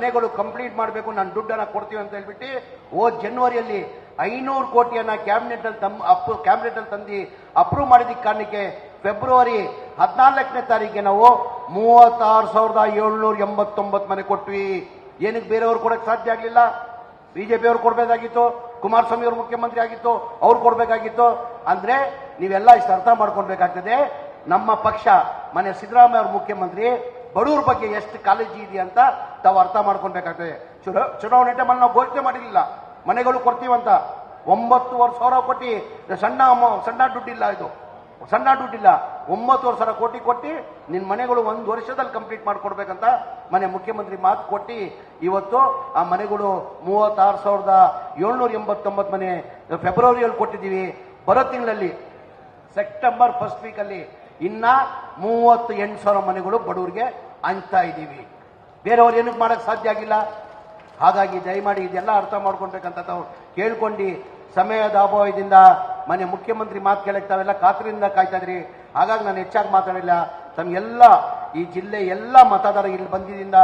ಮನೆಗಳು ಕಂಪ್ಲೀಟ್ ಮಾಡಬೇಕು, ನಾನು ದುಡ್ಡನ್ನ ಕೊಡ್ತೀವಿ ಅಂತ ಹೇಳ್ಬಿಟ್ಟು ಓ ಜನವರಿಯಲ್ಲಿ ಐನೂರು ಕೋಟಿಯನ್ನ ಕ್ಯಾಬಿನೆಟ್ ಅಲ್ಲಿ ಅಪ್ ಕ್ಯಾಬಿನೆಟ್ ಅಲ್ಲಿ ತಂದು ಅಪ್ರೂವ್ ಮಾಡಿದ ಕಾರಣಕ್ಕೆ ಫೆಬ್ರವರಿ ಹದಿನಾಲ್ಕನೇ ತಾರೀಕಿಗೆ ನಾವು ಮೂವತ್ತಾರು ಸಾವಿರದ ಏಳ್ನೂರ ಎಂಬತ್ತೊಂಬತ್ತು ಮನೆ ಕೊಟ್ವಿ. ಏನಕ್ಕೆ ಬೇರೆಯವ್ರು ಕೊಡಕ್ಕೆ ಸಾಧ್ಯ ಆಗಲಿಲ್ಲ? ಬಿಜೆಪಿ ಅವ್ರು ಕೊಡಬೇಕಾಗಿತ್ತು, ಕುಮಾರಸ್ವಾಮಿ ಅವರು ಮುಖ್ಯಮಂತ್ರಿ ಆಗಿತ್ತು, ಅವ್ರು ಕೊಡಬೇಕಾಗಿತ್ತು. ಅಂದ್ರೆ ನೀವೆಲ್ಲ ಇಷ್ಟು ಅರ್ಥ ಮಾಡ್ಕೊಳ್ಬೇಕಾಗ್ತದೆ, ನಮ್ಮ ಪಕ್ಷ, ಮನೆ ಸಿದ್ದರಾಮಯ್ಯ ಅವರು ಮುಖ್ಯಮಂತ್ರಿ ಬಡವ್ರ ಬಗ್ಗೆ ಎಷ್ಟು ಕಾಲೇಜಿ ಇದೆ ಅಂತ ತಾವು ಅರ್ಥ ಮಾಡ್ಕೊಳ್ಬೇಕಾಗ್ತದೆ. ಚುನಾ- ಚುನಾವಣೆ ಟೈಮಲ್ಲಿ ನಾವು ಘೋಷಣೆ ಮಾಡಿರಲಿಲ್ಲ. ಮನೆಗಳು ಕೊಡ್ತೀವಂತ. ಒಂಬತ್ತುವರೆ ಸಾವಿರ ಕೋಟಿ ಸಣ್ಣ ಸಣ್ಣ ದುಡ್ಡಿಲ್ಲ ಇದು. ಸಣ್ಣ ದುಡ್ಡಿಲ್ಲ. ಒಂಬತ್ತುವರೆ ಸಾವಿರ ಕೋಟಿ ಕೊಟ್ಟು ನಿನ್ನ ಮನೆಗಳು ಒಂದು ವರ್ಷದಲ್ಲಿ ಕಂಪ್ಲೀಟ್ ಮಾಡಿಕೊಡ್ಬೇಕಂತ ಮನೆ ಮುಖ್ಯಮಂತ್ರಿ ಮಾತು ಕೊಟ್ಟು ಇವತ್ತು ಆ ಮನೆಗಳು ಮೂವತ್ತಾರು ಸಾವಿರದ ಏಳ್ನೂರ ಎಂಬತ್ತೊಂಬತ್ತು ಮನೆ ಫೆಬ್ರವರಿಯಲ್ಲಿ ಕೊಟ್ಟಿದ್ದೀವಿ. ಬರೋ ತಿಂಗಳಲ್ಲಿ, ಸೆಪ್ಟೆಂಬರ್ ಫಸ್ಟ್ ವೀಕಲ್ಲಿ ಇನ್ನ ಮೂವತ್ತು ಎಂಟು ಸಾವಿರ ಮನೆಗಳು ಬಡವರಿಗೆ ಹಂಚ್ತಾ ಇದ್ದೀವಿ. ಬೇರೆಯವ್ರು ಏನಕ್ಕೆ ಮಾಡಕ್ಕೆ ಸಾಧ್ಯ ಆಗಿಲ್ಲ. ಹಾಗಾಗಿ ದಯಮಾಡಿ ಇದೆಲ್ಲ ಅರ್ಥ ಮಾಡ್ಕೊಳ್ಬೇಕಂತ ತಾವು ಕೇಳ್ಕೊಂಡು ಸಮಯದ ಅಭಾವದಿಂದ ಮನೆ ಮುಖ್ಯಮಂತ್ರಿ ಮಾತು ಕೇಳಕ್ಕೆ ತಾವೆಲ್ಲ ಖಾತ್ರಿಯಿಂದ ಕಾಯ್ತಾ ಇದ್ರಿ. ಹಾಗಾಗಿ ನಾನು ಹೆಚ್ಚಾಗಿ ಮಾತಾಡಿಲ್ಲ ತಮಗೆಲ್ಲ ಈ ಜಿಲ್ಲೆ ಎಲ್ಲ ಮತದಾರರು ಇಲ್ಲಿ ಬಂದಿದ್ದರಿಂದ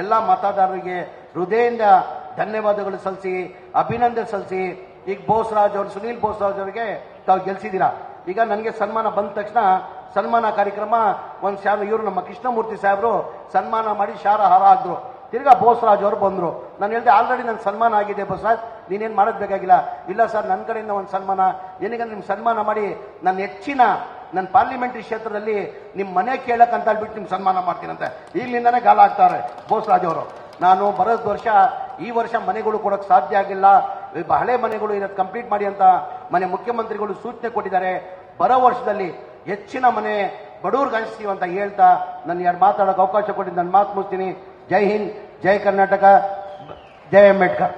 ಎಲ್ಲ ಮತದಾರರಿಗೆ ಹೃದಯದಿಂದ ಧನ್ಯವಾದಗಳು ಸಲ್ಲಿಸಿ, ಅಭಿನಂದನೆ ಸಲ್ಲಿಸಿ. ಈಗ ಬೋಸ್ರಾಜ್ ಅವರು, ಸುನೀಲ್ ಬೋಸ್ರಾಜ್ ಅವರಿಗೆ ತಾವು ಗೆಲ್ಸಿದ್ದೀರಾ? ಈಗ ನನಗೆ ಸನ್ಮಾನ ಬಂದ ತಕ್ಷಣ ಸನ್ಮಾನ ಕಾರ್ಯಕ್ರಮ ಒಂದು ಶಾರ ಇವರು ನಮ್ಮ ಕೃಷ್ಣಮೂರ್ತಿ ಸಾಹೇಬರು ಸನ್ಮಾನ ಮಾಡಿ ಶಾರ ಹಾರ ಹಾಕಿದ್ರು. ತಿರ್ಗಾ ಬೋಸರಾಜ್ ಅವರು ಬಂದರು. ನಾನು ಹೇಳಿದೆ, ಆಲ್ರೆಡಿ ನನ್ನ ಸನ್ಮಾನ ಆಗಿದೆ ಬೋಸರಾಜ್, ನೀನೇನು ಮಾಡೋದು ಬೇಕಾಗಿಲ್ಲ. ಇಲ್ಲ ಸರ್ ನನ್ನ ಕಡೆಯಿಂದ ಒಂದು ಸನ್ಮಾನ. ಏನಕ್ಕೆ ನಿಮ್ಮ ಸನ್ಮಾನ ಮಾಡಿ ನನ್ನ ಹೆಚ್ಚಿನ ನನ್ನ ಪಾರ್ಲಿಮೆಂಟ್ರಿ ಕ್ಷೇತ್ರದಲ್ಲಿ ನಿಮ್ಮ ಮನೆ ಕೇಳಕ್ಕೆ ಅಂತ ಹೇಳ್ಬಿಟ್ಟು ನಿಮ್ಮ ಸನ್ಮಾನ ಮಾಡ್ತೀನಂತೆ. ಈಗಲಿಂದನೇ ಗಾಲ ಆಗ್ತಾರೆ ಬೋಸರಾಜ್ ಅವರು. ನಾನು ಬರೋದ್ ವರ್ಷ, ಈ ವರ್ಷ ಮನೆಗಳು ಕೊಡೋಕೆ ಸಾಧ್ಯ ಆಗಿಲ್ಲ. ಹಳೆ ಮನೆಗಳು ಇರೋದು ಕಂಪ್ಲೀಟ್ ಮಾಡಿ ಅಂತ ಮನೆ ಮುಖ್ಯಮಂತ್ರಿಗಳು ಸೂಚನೆ ಕೊಟ್ಟಿದ್ದಾರೆ. ಬರೋ ವರ್ಷದಲ್ಲಿ ಹೆಚ್ಚಿನ ಮನೆ ಬಡವ್ರಿಗೆ ಹಂಚ್ತೀವಿ ಅಂತ ಹೇಳ್ತಾ ನನ್ನ ಎರಡು ಮಾತಾಡೋಕೆ ಅವಕಾಶ ಕೊಟ್ಟಿದ್ದು ನಾನು ಮಾತು ಮುಗಿಸ್ತೀನಿ ಜೈ ಹಿಂದ್, ಜೈ ಕರ್ನಾಟಕ, ಜೈ ಅಂಬೇಡ್ಕರ್.